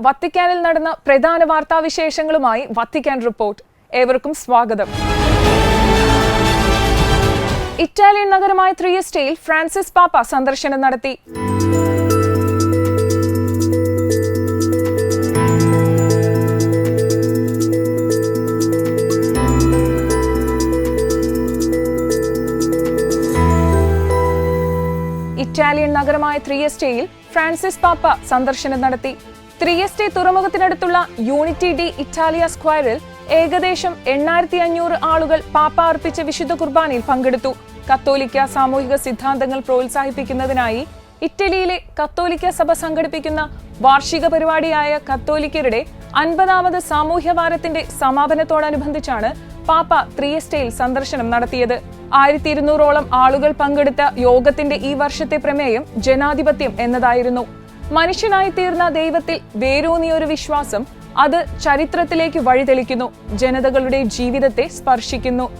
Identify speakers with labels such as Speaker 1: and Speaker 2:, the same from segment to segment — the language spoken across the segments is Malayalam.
Speaker 1: വത്തിക്കാനിൽ നടന്ന പ്രധാന വാർത്താവിശേഷങ്ങളുമായി വത്തിക്കാൻ റിപ്പോർട്ട്. ഏവർക്കും സ്വാഗതം. ഇറ്റാലിയൻ നഗരമായ ത്രിയസ്റ്റയിൽ ഫ്രാൻസിസ് പാപ്പ സന്ദർശനം നടത്തി. ഇറ്റാലിയൻ നഗരമായ ത്രിയസ്റ്റയിൽ ഫ്രാൻസിസ് പാപ്പ സന്ദർശനം നടത്തി. ത്രിയസ്റ്റെ തുറമുഖത്തിനടുത്തുള്ള യൂണിറ്റി ഡി ഇറ്റാലിയ സ്ക്വയറിൽ ഏകദേശം എണ്ണായിരത്തി അഞ്ഞൂറ് ആളുകൾ പാപ്പ അർപ്പിച്ച വിശുദ്ധ കുർബാനയിൽ പങ്കെടുത്തു. കത്തോലിക്ക സാമൂഹിക സിദ്ധാന്തങ്ങൾ പ്രോത്സാഹിപ്പിക്കുന്നതിനായി ഇറ്റലിയിലെ കത്തോലിക്ക സഭ സംഘടിപ്പിക്കുന്ന വാർഷിക പരിപാടിയായ കത്തോലിക്കരുടെ അൻപതാമത് സാമൂഹ്യ വാരത്തിന്റെ സമാപനത്തോടനുബന്ധിച്ചാണ് പാപ്പ ത്രിയസ്റ്റയിൽ സന്ദർശനം നടത്തിയത്. ആയിരത്തി ഇരുന്നൂറോളം ആളുകൾ പങ്കെടുത്ത യോഗത്തിന്റെ ഈ വർഷത്തെ പ്രമേയം ജനാധിപത്യം എന്നതായിരുന്നു. മനുഷ്യനായി തീർന്ന ദൈവത്തിൽ വേരൂന്നിയൊരു വിശ്വാസം അത് ചരിത്രത്തിലേക്ക് വഴിതെളിക്കുന്നു. ജനതകളുടെ ജീവിതത്തെ സ്പർശിക്കുന്നു.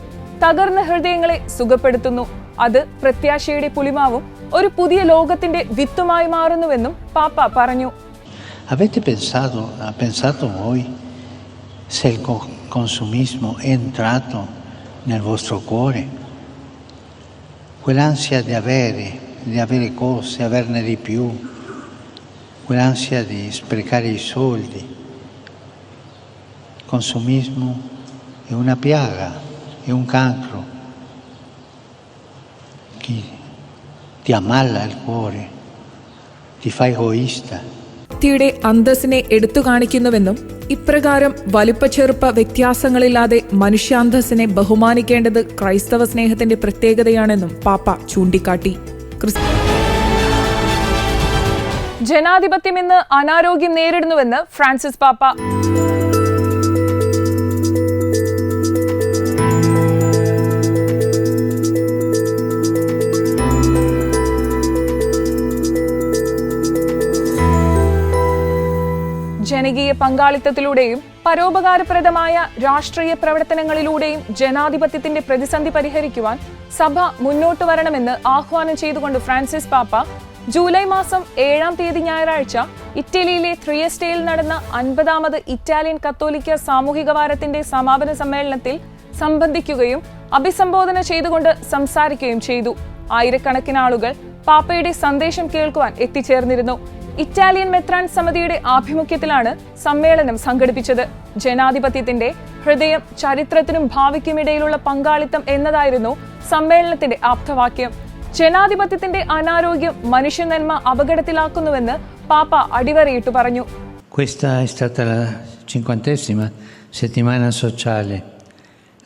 Speaker 1: തകർന്ന ഹൃദയങ്ങളെ സുഖപ്പെടുത്തുന്നു. അത് പ്രത്യാശയുടെ പുലിമാവും ഒരു പുതിയ ലോകത്തിന്റെ വിത്തുമായി മാറുന്നുവെന്നും പാപ്പ പറഞ്ഞു.
Speaker 2: Avete ha pensato voi se il consumismo è entrato nel vostro cuore? Quell'ansia di avere, di avere cose, averne di più, quell'ansia di sprecare i soldi. Il consumismo è una piaga, è un cancro che ti ammala il cuore, ti fa egoista.
Speaker 1: വ്യക്തിയുടെ അന്തസ്സിനെ എടുത്തു കാണിക്കുന്നുവെന്നും ഇപ്രകാരം വലുപ്പച്ചെറുപ്പ വ്യത്യാസങ്ങളില്ലാതെ മനുഷ്യാന്തസ്സിനെ ബഹുമാനിക്കേണ്ടത് ക്രൈസ്തവ സ്നേഹത്തിന്റെ പ്രത്യേകതയാണെന്നും പാപ്പ ചൂണ്ടിക്കാട്ടി ക്രിസ്- ജനാധിപത്യം ഇന്ന് അനാരോഗ്യം നേരിടുന്നുവെന്ന് ഫ്രാൻസിസ് പാപ്പ. ജനകീയ പങ്കാളിത്തത്തിലൂടെയും പരോപകാരപ്രദമായ രാഷ്ട്രീയ പ്രവർത്തനങ്ങളിലൂടെയും ജനാധിപത്യത്തിന്റെ പ്രതിസന്ധി പരിഹരിക്കുവാൻ സഭ മുന്നോട്ട് വരണമെന്ന് ആഹ്വാനം ചെയ്തുകൊണ്ട് ഫ്രാൻസിസ് പാപ്പ ജൂലൈ മാസം ഏഴാം തീയതി ഞായറാഴ്ച ഇറ്റലിയിലെ ത്രിയസ്റ്റയിൽ നടന്ന അൻപതാമത് ഇറ്റാലിയൻ കത്തോലിക്ക സാമൂഹിക വാരത്തിന്റെ സമാപന സമ്മേളനത്തിൽ സംബന്ധിക്കുകയും അഭിസംബോധന ചെയ്തുകൊണ്ട് സംസാരിക്കുകയും ചെയ്തു. ആയിരക്കണക്കിന് ആളുകൾ പാപ്പയുടെ സന്ദേശം കേൾക്കുവാൻ എത്തിച്ചേർന്നിരുന്നു. ഇറ്റാലിയൻ മെത്രാൻ സമിതിയുടെ ആഭിമുഖ്യത്തിലാണ് സമ്മേളനം സംഘടിപ്പിച്ചത്. ജനാധിപത്യത്തിന്റെ ഹൃദയം ചരിത്രത്തിനും ഭാവിക്കുമിടയിലുള്ള പങ്കാളിത്തം എന്നതായിരുന്നു സമ്മേളനത്തിന്റെ ആപ്തവാക്യം. ജനാധിപത്യത്തിന്റെ അനാരോഗ്യം മനുഷ്യനന്മ അപകടത്തിലാക്കുന്നുവെന്ന് പാപ്പ അടിവരയിട്ടു പറഞ്ഞു
Speaker 2: Questa è stata la cinquantesima settimana sociale.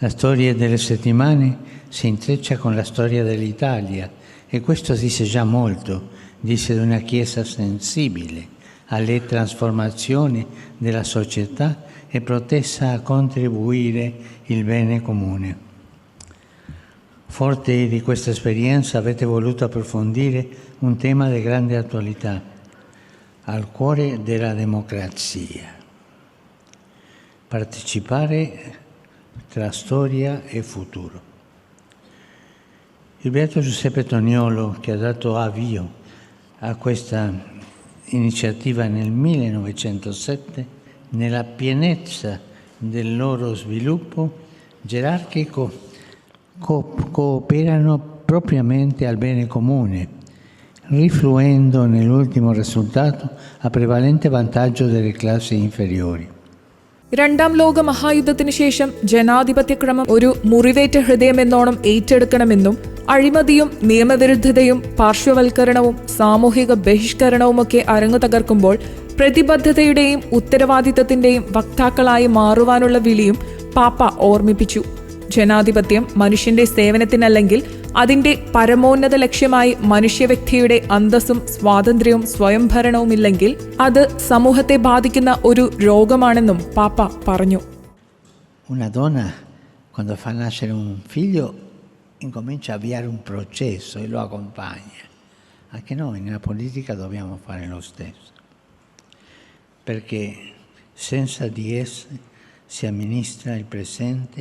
Speaker 2: La storia delle settimane si intreccia con la storia dell'Italia e questo dice già molto, dice di una Chiesa sensibile alle trasformazioni della società e protesa a contribuire il bene comune. Forti di questa esperienza avete voluto approfondire un tema di grande attualità, al cuore della democrazia. Partecipare tra storia e futuro. Il beato Giuseppe Toniolo, che ha dato avvio a questa iniziativa nel 1907, nella pienezza del loro sviluppo gerarchico, co- cooperano propriamente al bene comune, rifluendo nell'ultimo risultato a prevalente vantaggio delle classi inferiori.
Speaker 1: രണ്ടാം ലോക മഹായുദ്ധത്തിനു ശേഷം ജനാധിപത്യക്രമം ഒരു മുറിവേറ്റ ഹൃദയമെന്നോണം ഏറ്റെടുക്കണമെന്നും അഴിമതിയും നിയമവിരുദ്ധതയും പാർശ്വവൽക്കരണവും സാമൂഹിക ബഹിഷ്കരണവുമൊക്കെ അരങ്ങു തകർക്കുമ്പോൾ പ്രതിബദ്ധതയുടെയും ഉത്തരവാദിത്തത്തിന്റെയും വക്താക്കളായി മാറുവാനുള്ള വിളിയും പാപ്പ ഓർമ്മിപ്പിച്ചു ജനാധിപത്യം മനുഷ്യന്റെ സേവനത്തിനല്ലെങ്കിൽ അതിന്റെ പരമോന്നത ലക്ഷ്യമായി മനുഷ്യവ്യക്തിയുടെ അന്തസ്സും സ്വാതന്ത്ര്യവും സ്വയംഭരണവുമില്ലെങ്കിൽ അത് സമൂഹത്തെ ബാധിക്കുന്ന ഒരു രോഗമാണെന്നും പാപ്പ പറഞ്ഞു
Speaker 2: Una donna, quando fa nascere un figlio, incomincia a avviare un processo e lo accompagna. Anche noi nella politica dobbiamo fare lo stesso, perché senza di esse si amministra il presente,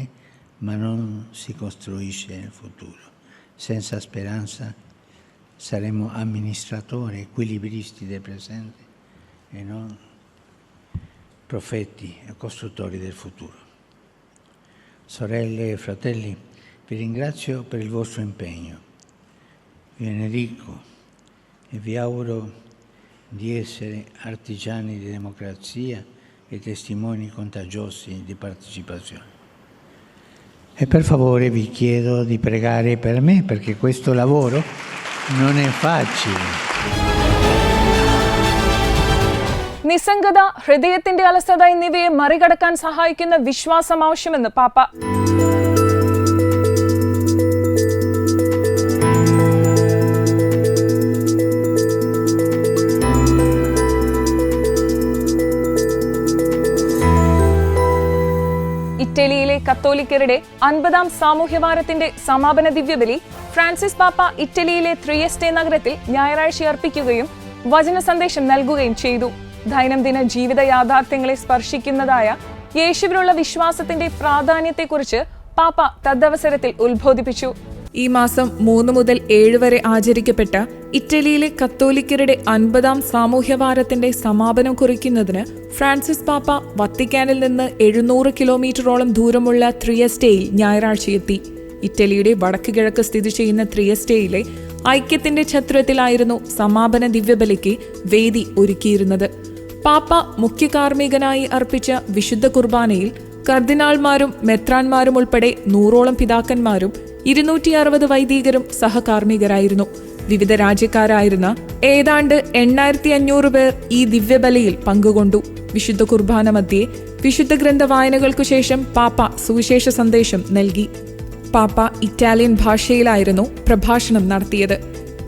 Speaker 2: ma non si costruisce il futuro. Senza speranza saremo amministratori, equilibristi del presente e non profeti e costruttori del futuro. Sorelle e fratelli, vi ringrazio per il vostro impegno. Vi benedico e vi auguro di essere artigiani di democrazia e testimoni contagiosi di partecipazione. E per favore vi chiedo di pregare per me perché questo lavoro non è facile.
Speaker 1: നിസ്സംഗത ഹൃദയത്തിന്റെ അലസത എന്നിവയെ മറികടക്കാൻ സഹായിക്കുന്ന വിശ്വാസം ആവശ്യമെന്ന് പാപ്പ കത്തോലിക്കരുടെ അൻപതാം സാമൂഹ്യവാരത്തിന്റെ സമാപന ദിവ്യബലി ഫ്രാൻസിസ് പാപ്പ ഇറ്റലിയിലെ ത്രിയസ്റ്റേ നഗരത്തിൽ ഞായറാഴ്ച അർപ്പിക്കുകയും വചന സന്ദേശം നൽകുകയും ചെയ്തു. ദൈനംദിന ജീവിത യാഥാർത്ഥ്യങ്ങളെ സ്പർശിക്കുന്നതായ യേശുവിനുള്ള വിശ്വാസത്തിന്റെ പ്രാധാന്യത്തെക്കുറിച്ച് പാപ്പ തദ്വസരത്തിൽ ഉത്ബോധിപ്പിച്ചു.
Speaker 3: ഈ മാസം മൂന്ന് മുതൽ ഏഴ് വരെ ആചരിക്കപ്പെട്ട ഇറ്റലിയിലെ കത്തോലിക്കരുടെ അൻപതാം സാമൂഹ്യവാരത്തിന്റെ സമാപനം കുറിക്കുന്നതിന് ഫ്രാൻസിസ് പാപ്പ വത്തിക്കാനിൽ നിന്ന് എഴുന്നൂറ് കിലോമീറ്ററോളം ദൂരമുള്ള ത്രിയസ്റ്റേയിൽ ഞായറാഴ്ചയെത്തി. ഇറ്റലിയുടെ വടക്ക് കിഴക്ക് സ്ഥിതി ചെയ്യുന്ന ത്രിയസ്റ്റേയിലെ ഐക്യത്തിന്റെ ഛത്രത്തിലായിരുന്നു സമാപന ദിവ്യബലിക്ക് വേദി ഒരുക്കിയിരുന്നത്. പാപ്പ മുഖ്യ കാർമ്മികനായി അർപ്പിച്ച വിശുദ്ധ കുർബാനയിൽ കർദിനാൾമാരും മെത്രാൻമാരും ഉൾപ്പെടെ നൂറോളം പിതാക്കന്മാരും ഇരുന്നൂറ്റി അറുപത് വൈദികരും സഹകാർമ്മികരായിരുന്നു. വിവിധ രാജ്യക്കാരായിരുന്ന ഏതാണ്ട് എണ്ണായിരത്തി അഞ്ഞൂറ് പേർ ഈ ദിവ്യബലിയിൽ പങ്കുകൊണ്ടു. വിശുദ്ധ കുർബാന മധ്യേ വിശുദ്ധ ഗ്രന്ഥ വായനകൾക്കു ശേഷം പാപ്പ സുവിശേഷ സന്ദേശം നൽകി. പാപ്പ ഇറ്റാലിയൻ ഭാഷയിലായിരുന്നു പ്രഭാഷണം നടത്തിയത്.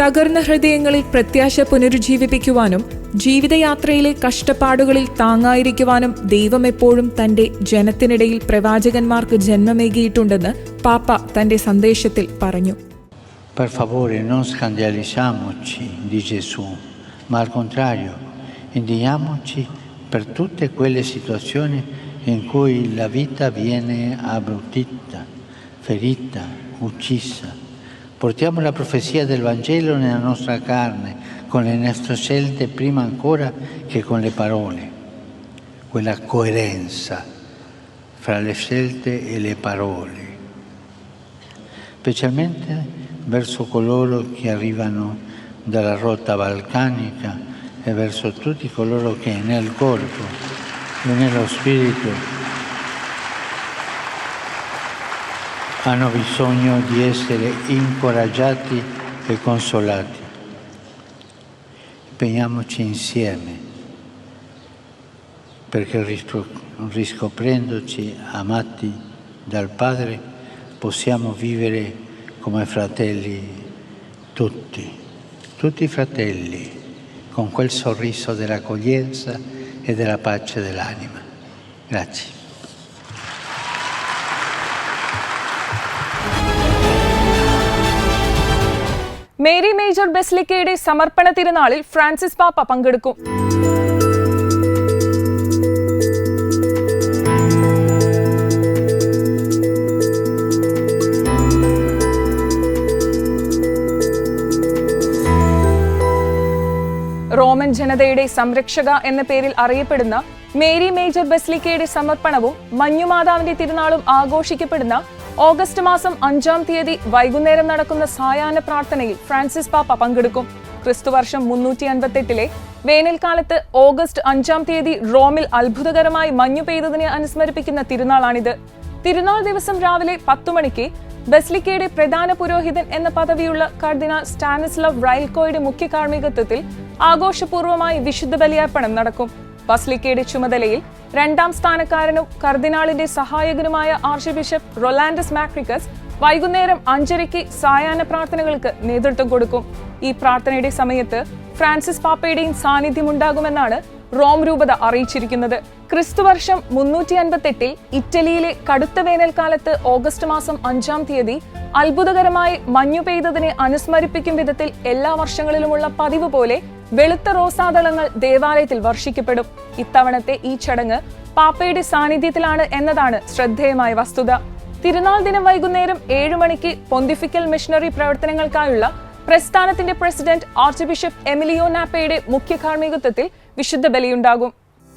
Speaker 3: തകർന്ന ഹൃദയങ്ങളിൽ പ്രത്യാശ പുനരുജ്ജീവിപ്പിക്കുവാനും ജീവിതയാത്രയിലെ കഷ്ടപ്പാടുകളിൽ താങ്ങായിരിക്കുവാനും ദൈവം എപ്പോഴും തന്റെ ജനത്തിനിടയിൽ പ്രവാചകന്മാർക്ക് ജന്മമേകിയിട്ടുണ്ടെന്ന് പാപ്പ തന്റെ സന്ദേശത്തിൽ പറഞ്ഞു
Speaker 2: Per favore non scandalizziamoci di Gesù, ma al contrario indigniamoci per tutte quelle situazioni in cui la vita viene abbrutita, ferita, uccisa. Portiamo la profezia del Vangelo nella nostra carne, con le nostre scelte prima ancora che con le parole. Quella coerenza fra le scelte e le parole specialmente verso coloro che arrivano dalla rotta balcanica e verso tutti coloro che nel corpo e nello spirito hanno bisogno di essere incoraggiati e consolati. Impegniamoci insieme perché riscop- riscoprendoci amati dal Padre possiamo vivere come fratelli tutti, tutti fratelli, con quel sorriso dell'accoglienza e della pace dell'anima. Grazie.
Speaker 1: Mary Major ബെസ്ലിക്കയുടെ സമർപ്പണ തിരുനാളിൽ ഫ്രാൻസിസ് പാപ്പ പങ്കെടുക്കും. റോമൻ ജനതയുടെ സംരക്ഷക എന്ന പേരിൽ അറിയപ്പെടുന്ന മേരി മേജർ ബെസ്ലിക്കയുടെ സമർപ്പണവും മഞ്ഞുമാതാവിന്റെ തിരുനാളും ആഘോഷിക്കപ്പെടുന്ന ഓഗസ്റ്റ് മാസം അഞ്ചാം തീയതി വൈകുന്നേരം നടക്കുന്ന സായാഹ്ന പ്രാർത്ഥനയിൽ ഫ്രാൻസിസ് പാപ്പ പങ്കെടുക്കും. ക്രിസ്തുവർഷം മുന്നൂറ്റി അൻപത്തെട്ടിലെ വേനൽക്കാലത്ത് ഓഗസ്റ്റ് അഞ്ചാം തീയതി റോമിൽ അത്ഭുതകരമായി മഞ്ഞു പെയ്തതിനെ അനുസ്മരിപ്പിക്കുന്ന തിരുനാളാണിത്. തിരുനാൾ ദിവസം രാവിലെ പത്തു മണിക്ക് ബസ്ലിക്കയുടെ പ്രധാന പുരോഹിതൻ എന്ന പദവിയുള്ള കർദിനാൾ സ്റ്റാനിസ്ലവ് റൈൽക്കോയുടെ മുഖ്യ കാർമ്മികത്വത്തിൽ ആഘോഷപൂർവമായി വിശുദ്ധ ബലിയർപ്പണം നടക്കും. ബസ്ലിക്കയുടെ ചുമതലയിൽ രണ്ടാം സ്ഥാനക്കാരനും കർദിനാളിന്റെ സഹായകനുമായ ആർച്ച് ബിഷപ്പ് റൊലാൻഡസ് മാക്രിക്കസ് വൈകുന്നേരം അഞ്ചരയ്ക്ക് സായാഹ്ന പ്രാർത്ഥനകൾക്ക് നേതൃത്വം കൊടുക്കും. ഈ പ്രാർത്ഥനയുടെ സമയത്ത് ഫ്രാൻസിസ് പാപ്പയുടെയും സാന്നിധ്യമുണ്ടാകുമെന്നാണ് റോം രൂപത അറിയിച്ചിരിക്കുന്നത്. ക്രിസ്തുവർഷം മുന്നൂറ്റി അൻപത്തെട്ടിൽ ഇറ്റലിയിലെ കടുത്ത വേനൽക്കാലത്ത് ഓഗസ്റ്റ് മാസം അഞ്ചാം തീയതി അത്ഭുതകരമായി മഞ്ഞു പെയ്തതിനെ അനുസ്മരിപ്പിക്കും വിധത്തിൽ എല്ലാ വർഷങ്ങളിലുമുള്ള പതിവ് പോലെ വെളുത്ത റോസാദളങ്ങൾ ദേവാലയത്തിൽ വർഷിക്കപ്പെടും. ഇത്തവണത്തെ ഈ ചടങ്ങ് പാപ്പയുടെ സാന്നിധ്യത്തിലാണ് എന്നതാണ് ശ്രദ്ധേയമായ വസ്തുത. തിരുനാൾ ദിനം വൈകുന്നേരം ഏഴു മണിക്ക് പൊന്തിഫിക്കൽ മിഷണറി പ്രവർത്തനങ്ങൾക്കായുള്ള പ്രസ്ഥാനത്തിന്റെ പ്രസിഡന്റ് ആർച്ച് ബിഷപ്പ് എമിലിയോ നാപ്പയുടെ മുഖ്യ കാർമ്മികത്വത്തിൽ വിശുദ്ധ ബലിയുണ്ടാകും.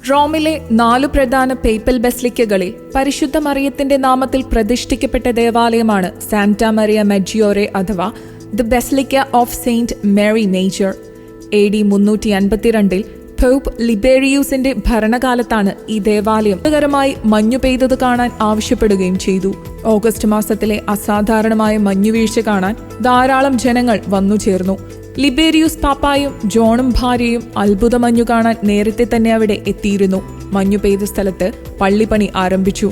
Speaker 1: റോമിലെ നാലു പ്രധാന പേപ്പൽ ബസ്ലിക്കകളിൽ പരിശുദ്ധ മറിയത്തിന്റെ നാമത്തിൽ പ്രതിഷ്ഠിക്കപ്പെട്ട ദേവാലയമാണ് സാന്റ മറിയ മെജിയോറെ അഥവാ the basilica of Saint Mary Major. A D മുന്നൂറ്റി അൻപത്തിരണ്ടിൽ പോപ്പ് ലിബേറിയൂസിന്റെ ഭരണകാലത്താണ് ഈ ദേവാലയം അത്ഭുതകരമായി മഞ്ഞു പെയ്തത് കാണാൻ ആവശ്യപ്പെടുകയും ചെയ്തു. ഓഗസ്റ്റ് മാസത്തിലെ അസാധാരണമായ മഞ്ഞുവീഴ്ച കാണാൻ ധാരാളം ജനങ്ങൾ വന്നു ചേർന്നു. ലിബേരിയൂസ് പാപ്പായും ജോണും ഭാര്യയും അത്ഭുത മഞ്ഞു കാണാൻ നേരത്തെ തന്നെ അവിടെ എത്തിയിരുന്നു. മഞ്ഞു പെയ്ത സ്ഥലത്ത് പള്ളിപ്പണി ആരംഭിച്ചു.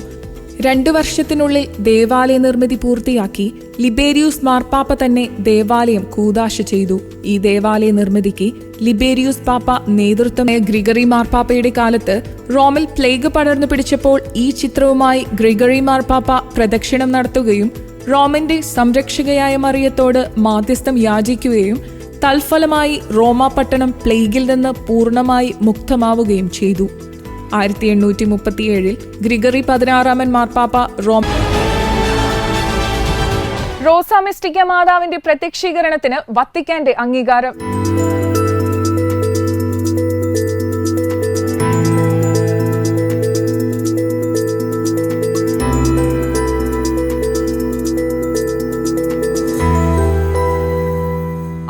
Speaker 1: രണ്ടു വർഷത്തിനുള്ളിൽ ദേവാലയ നിർമ്മിതി പൂർത്തിയാക്കി ലിബേരിയൂസ് മാർപ്പാപ്പ തന്നെ ദേവാലയം കൂതാശ ചെയ്തു. ഈ ദേവാലയ നിർമ്മിതിക്ക് ലിബേരിയൂസ് പാപ്പ നേതൃത്വമായ ഗ്രിഗറി മാർപ്പാപ്പയുടെ കാലത്ത് റോമിൽ പ്ലേഗ് പടർന്നു പിടിച്ചപ്പോൾ ഈ ചിത്രവുമായി ഗ്രിഗറി മാർപ്പാപ്പ പ്രദക്ഷിണം നടത്തുകയും റോമിന്റെ സംരക്ഷകയായ മറിയത്തോട് മാധ്യസ്ഥം യാചിക്കുകയും തൽഫലമായി റോമ പട്ടണം പ്ലേഗിൽ നിന്ന് പൂർണമായി മുക്തമാവുകയും ചെയ്തു. ആയിരത്തി എണ്ണൂറ്റി മുപ്പത്തിയേഴിൽ ഗ്രിഗറി പതിനാറാമൻ മാർപ്പാപ്പ റോം
Speaker 4: റോസാമിസ്റ്റിക്ക മാതാവിന്റെ പ്രത്യക്ഷീകരണത്തിന് വത്തിക്കാന്റെ അംഗീകാരം.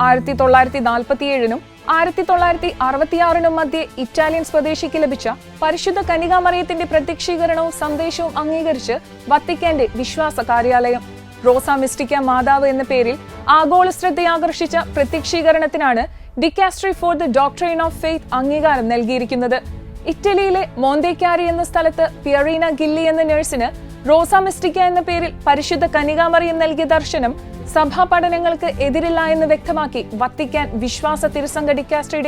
Speaker 4: ആയിരത്തി തൊള്ളായിരത്തി നാൽപ്പത്തിയേഴിനും ആയിരത്തി തൊള്ളായിരത്തി അറുപത്തിയാറിനും മധ്യേ ഇറ്റാലിയൻ സ്വദേശിക്ക് ലഭിച്ച പരിശുദ്ധ കനികാമറിയത്തിന്റെ പ്രത്യക്ഷീകരണവും സന്ദേശവും അംഗീകരിച്ച് വത്തിക്കാന്റെ വിശ്വാസ കാര്യാലയം റോസ മിസ്റ്റിക്ക മാതാവ് എന്ന പേരിൽ ആഗോള ശ്രദ്ധയാകർഷിച്ച പ്രത്യക്ഷീകരണത്തിനാണ് Dicastery for the Doctrine of Faith അംഗീകാരം നൽകിയിരിക്കുന്നത്. ഇറ്റലിയിലെ മോന്തേക്കാരി എന്ന സ്ഥലത്ത് പിയറീന ഗില്ലി എന്ന നഴ്സിന് റോസ മിസ്റ്റിക്ക എന്ന പേരിൽ പരിശുദ്ധ കനികാമറിയം നൽകിയ ദർശനം സഭാ പഠനങ്ങൾക്ക് എതിരില്ല എന്ന് വ്യക്തമാക്കി വത്തിക്കാൻ വിശ്വാസ തിരുസംഘ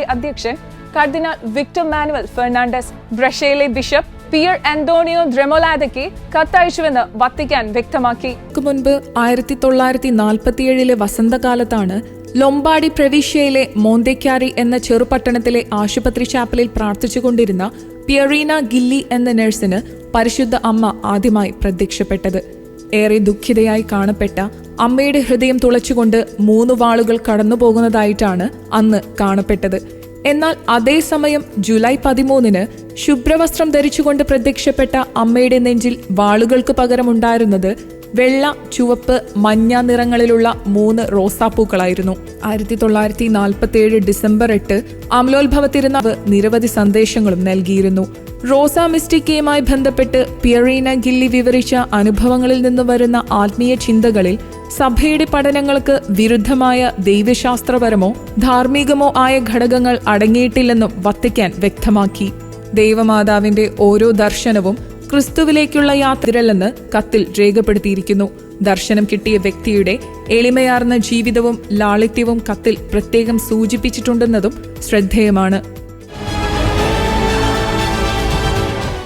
Speaker 4: അധ്യക്ഷൻ കർദിനാൾ വിക്ടർ മാനുവൽ ഫെർണാണ്ടസ് ബ്രഷയിലെ ബിഷപ്പ് പിയർ ആന്റോണിയോ ദ്രെമോലാദയ്ക്ക് കത്തയച്ചുവെന്ന് വത്തിക്കാൻ വ്യക്തമാക്കി.
Speaker 1: ക്ക് മുൻപ് ആയിരത്തി തൊള്ളായിരത്തി നാൽപ്പത്തിയേഴിലെ വസന്തകാലത്താണ് ലൊമ്പാടി പ്രവിശ്യയിലെ മോന്തേക്കാരി എന്ന ചെറുപട്ടണത്തിലെ ആശുപത്രി ചാപ്പലിൽ പ്രാർത്ഥിച്ചുകൊണ്ടിരുന്ന പിയറീന ഗില്ലി എന്ന നഴ്സിന് പരിശുദ്ധ അമ്മ ആദ്യമായി പ്രത്യക്ഷപ്പെട്ടത്. ഏറെ ദുഃഖിതയായി കാണപ്പെട്ട അമ്മയുടെ ഹൃദയം തുളച്ചുകൊണ്ട് മൂന്ന് വാളുകൾ കടന്നുപോകുന്നതായിട്ടാണ് അന്ന് കാണപ്പെട്ടത്. എന്നാൽ അതേസമയം ജൂലൈ പതിമൂന്നിന് ശുഭ്രവസ്ത്രം ധരിച്ചുകൊണ്ട് പ്രത്യക്ഷപ്പെട്ട അമ്മയുടെ നെഞ്ചിൽ വാളുകൾക്ക് പകരമുണ്ടായിരുന്നത് വെള്ള ചുവപ്പ് മഞ്ഞ നിറങ്ങളിലുള്ള മൂന്ന് റോസാപ്പൂക്കളായിരുന്നു. ആയിരത്തി തൊള്ളായിരത്തി നാൽപ്പത്തി ഏഴ് ഡിസംബർ എട്ട് അമലോത്ഭവത്തിരുന്ന നിരവധി സന്ദേശങ്ങളും നൽകിയിരുന്നു. റോസ മിസ്റ്റിക്കയുമായി ബന്ധപ്പെട്ട് പിയറീന ഗില്ലി വിവരിച്ച അനുഭവങ്ങളിൽ നിന്ന് വരുന്ന ആത്മീയ ചിന്തകളിൽ സഭയുടെ പഠനങ്ങൾക്ക് വിരുദ്ധമായ ദൈവശാസ്ത്രപരമോ ധാർമ്മികമോ ആയ ഘടകങ്ങൾ അടങ്ങിയിട്ടില്ലെന്നും വത്തിക്കാൻ വ്യക്തമാക്കി. ദൈവമാതാവിന്റെ ഓരോ ദർശനവും ക്രിസ്തുവിലേക്കുള്ള യാത്രയല്ലെന്ന് കത്തിൽ രേഖപ്പെടുത്തിയിരിക്കുന്നു. ദർശനം കിട്ടിയ വ്യക്തിയുടെ എളിമയാർന്ന ജീവിതവും ലാളിത്യവും കത്തിൽ പ്രത്യേകം സൂചിപ്പിച്ചിട്ടുണ്ടെന്നതും ശ്രദ്ധേയമാണ്.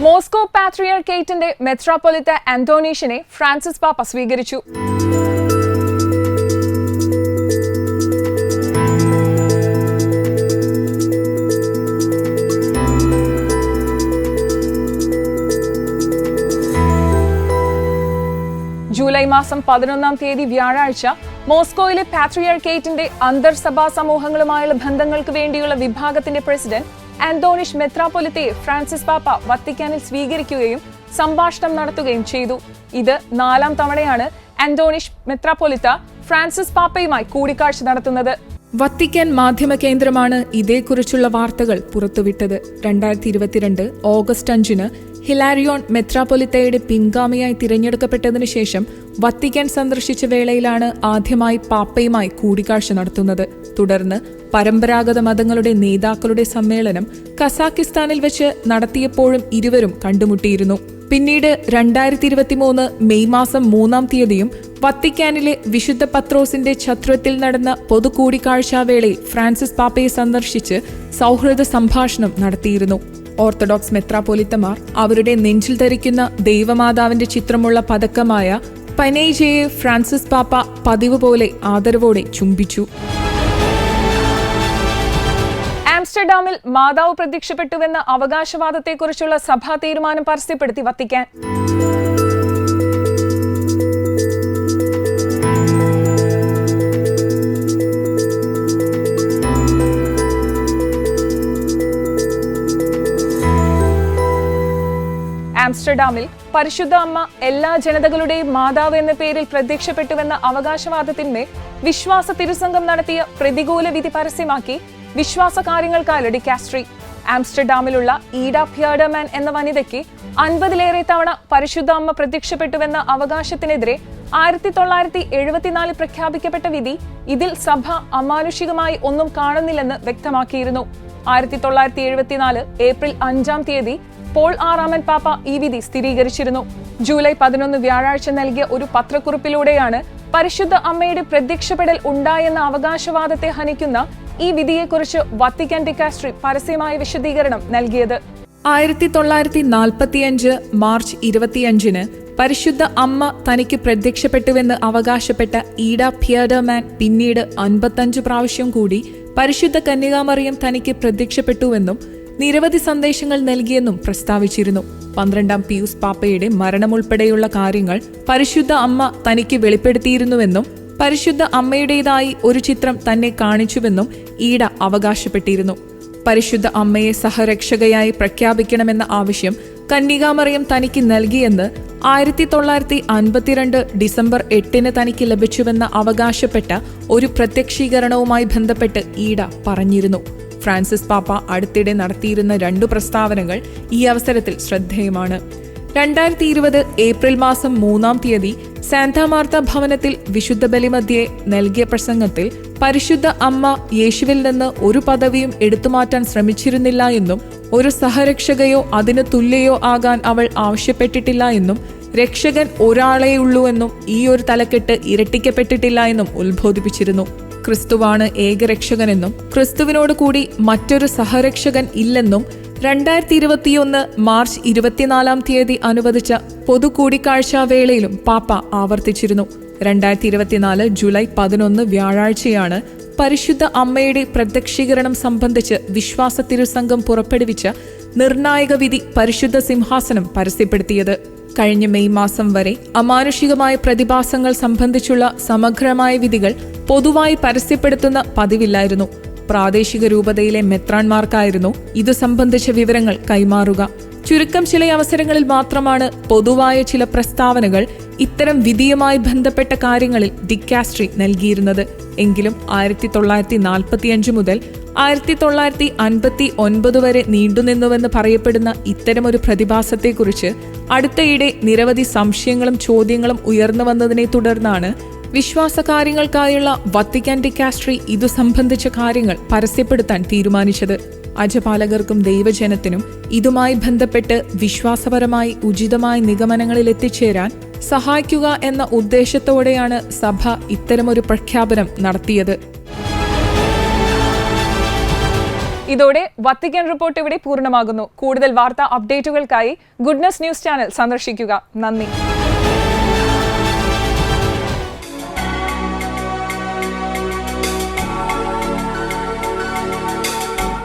Speaker 4: മോസ്കോ പാട്രിയർക്കേറ്റിന്റെ മെത്രാപൊലിത്ത ആന്റോണീഷ്യനെ ഫ്രാൻസിസ് പാപ്പ സ്വീകരിച്ചു. ജൂലൈ മാസം പതിനൊന്നാം തീയതി വ്യാഴാഴ്ച മോസ്കോയിലെ പാട്രിയർക്കേറ്റിന്റെ അന്തർസഭാ സമൂഹങ്ങളുമായുള്ള ബന്ധങ്ങൾക്ക് വേണ്ടിയുള്ള വിഭാഗത്തിന്റെ പ്രസിഡന്റ് ആന്റോണിഷ് മെത്രാപൊലിത്തയെ ഫ്രാൻസിസ് പാപ്പ വത്തിക്കാനിൽ സ്വീകരിക്കുകയും സംഭാഷണം നടത്തുകയും ചെയ്തു. ഇത് നാലാം തവണയാണ് ആന്റോണിഷ് മെത്രാപൊലിത്ത ഫ്രാൻസിസ് പാപ്പയുമായി കൂടിക്കാഴ്ച നടത്തുന്നത്.
Speaker 1: വത്തിക്കാൻ മാധ്യമ കേന്ദ്രമാണ് ഇതേക്കുറിച്ചുള്ള വാർത്തകൾ പുറത്തുവിട്ടത്. രണ്ടായിരത്തി ഇരുപത്തിരണ്ട് ഓഗസ്റ്റ് അഞ്ചിന് ഹിലാരിയോൺ മെത്രാപൊലിത്തയുടെ പിൻഗാമിയായി തിരഞ്ഞെടുക്കപ്പെട്ടതിനു ശേഷം വത്തിക്കാൻ സന്ദർശിച്ച വേളയിലാണ് ആദ്യമായി പാപ്പയുമായി കൂടിക്കാഴ്ച നടത്തുന്നത്. തുടർന്ന് പരമ്പരാഗത മതങ്ങളുടെ നേതാക്കളുടെ സമ്മേളനം കസാക്കിസ്ഥാനിൽ വെച്ച് നടത്തിയപ്പോഴും ഇരുവരും കണ്ടുമുട്ടിയിരുന്നു. പിന്നീട് രണ്ടായിരത്തി ഇരുപത്തിമൂന്ന് മെയ് മാസം മൂന്നാം തീയതിയും വത്തിക്കാനിലെ വിശുദ്ധ പത്രോസിന്റെ ഛത്രത്തിൽ നടന്ന പൊതു പൊതുകൂടിക്കാഴ്ചാവേളയിൽ ഫ്രാൻസിസ് പാപ്പയെ സന്ദർശിച്ച് സൗഹൃദ സംഭാഷണം നടത്തിയിരുന്നു. ഓർത്തഡോക്സ് മെത്രാപൊലിത്തമാർ അവരുടെ നെഞ്ചിൽ ധരിക്കുന്ന ദൈവമാതാവിന്റെ ചിത്രമുള്ള പതക്കമായ പനേജയെ ഫ്രാൻസിസ് പാപ്പ പതിവ് പോലെ ആദരവോടെ ചുംബിച്ചു.
Speaker 4: ആംസ്റ്റർഡാമിൽ മാതാവ് പ്രത്യക്ഷപ്പെട്ടുവെന്ന അവകാശവാദത്തെക്കുറിച്ചുള്ള സഭാ തീരുമാനം പരസ്യപ്പെടുത്തി വത്തിക്കാൻ. ആംസ്റ്റർഡാമിൽ പരിശുദ്ധ അമ്മ എല്ലാ ജനതകളുടെയും മാതാവ് എന്ന പേരിൽ പ്രത്യക്ഷപ്പെട്ടുവെന്ന അവകാശവാദത്തിന്മേൽ വിശ്വാസ തിരുസംഘം നടത്തിയ പ്രതികൂല വിധി പരസ്യമാക്കി വിശ്വാസ കാര്യങ്ങൾക്കാലടി കാസ്ട്രി. ആംസ്റ്റർഡാമിലുള്ള ഈഡ ഫിയാഡർമാൻ എന്ന വനിതയ്ക്ക് അൻപതിലേറെ തവണ പരിശുദ്ധ അമ്മ പ്രത്യക്ഷപ്പെട്ടുവെന്ന അവകാശത്തിനെതിരെ ആയിരത്തി തൊള്ളായിരത്തി എഴുപത്തിനാലിൽ പ്രഖ്യാപിക്കപ്പെട്ട വിധി ഇതിൽ സഭ അമാനുഷികമായി ഒന്നും കാണുന്നില്ലെന്ന് വ്യക്തമാക്കിയിരുന്നു. ആയിരത്തി തൊള്ളായിരത്തി എഴുപത്തിനാല് ഏപ്രിൽ അഞ്ചാം തീയതി പോൾ ആറാമൻ പാപ്പ ഈ വിധി സ്ഥിരീകരിച്ചിരുന്നു. ജൂലൈ പതിനൊന്ന് വ്യാഴാഴ്ച നൽകിയ ഒരു പത്രക്കുറിപ്പിലൂടെയാണ് പരിശുദ്ധ അമ്മയുടെ പ്രത്യക്ഷപ്പെടൽ ഉണ്ടായെന്ന അവകാശവാദത്തെ ഹനിക്കുന്ന ഈ വിധിയെക്കുറിച്ച് വത്തിക്കാൻ ഡിക്കാസ്ട്രി പരസ്യമായ വിശദീകരണം നൽകിയത്.
Speaker 1: ആയിരത്തി തൊള്ളായിരത്തി നാൽപ്പത്തിയഞ്ച് മാർച്ച് ഇരുപത്തിയഞ്ചിന് പരിശുദ്ധ അമ്മ തനിക്ക് പ്രത്യക്ഷപ്പെട്ടുവെന്ന് അവകാശപ്പെട്ട ഈഡ ഫിയഡർമാൻ പിന്നീട് അൻപത്തഞ്ച് പ്രാവശ്യം കൂടി പരിശുദ്ധ കന്യകാമറിയം തനിക്ക് പ്രത്യക്ഷപ്പെട്ടുവെന്നും നിരവധി സന്ദേശങ്ങൾ നൽകിയെന്നും പ്രസ്താവിച്ചിരുന്നു. പന്ത്രണ്ടാം പിയൂസ് പാപ്പയുടെ മരണമുൾപ്പെടെയുള്ള കാര്യങ്ങൾ പരിശുദ്ധ അമ്മ തനിക്ക് വെളിപ്പെടുത്തിയിരുന്നുവെന്നും പരിശുദ്ധ അമ്മയുടേതായി ഒരു ചിത്രം തന്നെ കാണിച്ചുവെന്നും ഈഡ അവകാശപ്പെട്ടിരുന്നു. പരിശുദ്ധ അമ്മയെ സഹരക്ഷകയായി പ്രഖ്യാപിക്കണമെന്ന ആവശ്യം കന്യകാമറിയം തനിക്ക് നൽകിയെന്ന് ആയിരത്തി തൊള്ളായിരത്തി അൻപത്തിരണ്ട് ഡിസംബർ എട്ടിന് തനിക്ക് ലഭിച്ചുവെന്ന് അവകാശപ്പെട്ട ഒരു പ്രത്യക്ഷീകരണവുമായി ബന്ധപ്പെട്ട് ഈഡ പറഞ്ഞിരുന്നു. ഫ്രാൻസിസ് പാപ്പ അടുത്തിടെ നടത്തിയിരുന്ന രണ്ടു പ്രസ്താവനകൾ ഈ അവസരത്തിൽ ശ്രദ്ധേയമാണ്. രണ്ടായിരത്തി ഇരുപത് ഏപ്രിൽ മാസം മൂന്നാം തീയതി സാന്താമാർത്ത ഭവനത്തിൽ വിശുദ്ധ ബലിമധ്യേ നൽകിയ പ്രസംഗത്തിൽ പരിശുദ്ധ അമ്മ യേശുവിൽ നിന്ന് ഒരു പദവിയും എടുത്തുമാറ്റാൻ ശ്രമിച്ചിരുന്നില്ല എന്നും ഒരു സഹരക്ഷകയോ അതിന് തുല്യയോ ആകാൻ അവൾ ആവശ്യപ്പെട്ടിട്ടില്ല എന്നും രക്ഷകൻ ഒരാളേയുള്ളൂ എന്നും ഈ ഒരു തലക്കെട്ട് ഇരട്ടിക്കപ്പെട്ടിട്ടില്ല എന്നും ഉത്ബോധിപ്പിച്ചിരുന്നു. ക്രിസ്തുവാണ് ഏകരക്ഷകനെന്നും ക്രിസ്തുവിനോട് കൂടി മറ്റൊരു സഹരക്ഷകൻ ഇല്ലെന്നും രണ്ടായിരത്തി ഇരുപത്തിയൊന്ന് മാർച്ച് ഇരുപത്തിനാലാം തീയതി അനുവദിച്ച പൊതു കൂടിക്കാഴ്ചാ വേളയിലും പാപ്പ ആവർത്തിച്ചിരുന്നു. രണ്ടായിരത്തി ഇരുപത്തിനാല് ജൂലൈ പതിനൊന്ന് വ്യാഴാഴ്ചയാണ് പരിശുദ്ധ അമ്മയുടെ പ്രത്യക്ഷീകരണം സംബന്ധിച്ച് വിശ്വാസ തിരുസംഘം പുറപ്പെടുവിച്ച നിർണായക വിധി പരിശുദ്ധ സിംഹാസനം പരസ്യപ്പെടുത്തിയത്. കഴിഞ്ഞ മെയ് മാസം വരെ അമാനുഷികമായ പ്രതിഭാസങ്ങൾ സംബന്ധിച്ചുള്ള സമഗ്രമായ വിധികൾ പൊതുവായി പരസ്യപ്പെടുത്തുന്ന പതിവില്ലായിരുന്നു. പ്രാദേശിക രൂപതയിലെ മെത്രാൻമാർക്കായിരുന്നു ഇത് സംബന്ധിച്ച വിവരങ്ങൾ കൈമാറുക. ചുരുക്കം ചില അവസരങ്ങളിൽ മാത്രമാണ് പൊതുവായ ചില പ്രസ്താവനകൾ ഇത്തരം വിധിയുമായി ബന്ധപ്പെട്ട കാര്യങ്ങളിൽ ഡിക്കാസ്ട്രി നൽകിയിരുന്നത്. എങ്കിലും ആയിരത്തി തൊള്ളായിരത്തി നാൽപ്പത്തിയഞ്ച് മുതൽ ആയിരത്തി തൊള്ളായിരത്തി അൻപത്തി ഒൻപത് വരെ നീണ്ടുനിന്നുവെന്ന് പറയപ്പെടുന്ന ഇത്തരമൊരു പ്രതിഭാസത്തെക്കുറിച്ച് അടുത്തയിടെ നിരവധി സംശയങ്ങളും ചോദ്യങ്ങളും ഉയർന്നു വന്നതിനെ തുടർന്നാണ് വിശ്വാസകാര്യങ്ങൾക്കായുള്ള വത്തിക്കാൻ ഡിക്കാസ്ട്രി ഇതു സംബന്ധിച്ച കാര്യങ്ങൾ പരസ്യപ്പെടുത്താൻ തീരുമാനിച്ചത്. അജപാലകർക്കും ദൈവജനത്തിനും ഇതുമായി ബന്ധപ്പെട്ട് വിശ്വാസപരമായി ഉചിതമായ നിഗമനങ്ങളിൽ എത്തിച്ചേരാൻ സഹായിക്കുക എന്ന ഉദ്ദേശത്തോടെയാണ് സഭ ഇത്തരമൊരു പ്രഖ്യാപനം നടത്തിയത്.
Speaker 4: ഇതോടെ വത്തിക്കാൻ റിപ്പോർട്ട് ഇവിടെ പൂർണമാകുന്നു. കൂടുതൽ വാർത്താ അപ്ഡേറ്റുകൾക്കായി ഗുഡ്നസ് ന്യൂസ് ചാനൽ സന്ദർശിക്കുക. നന്ദി.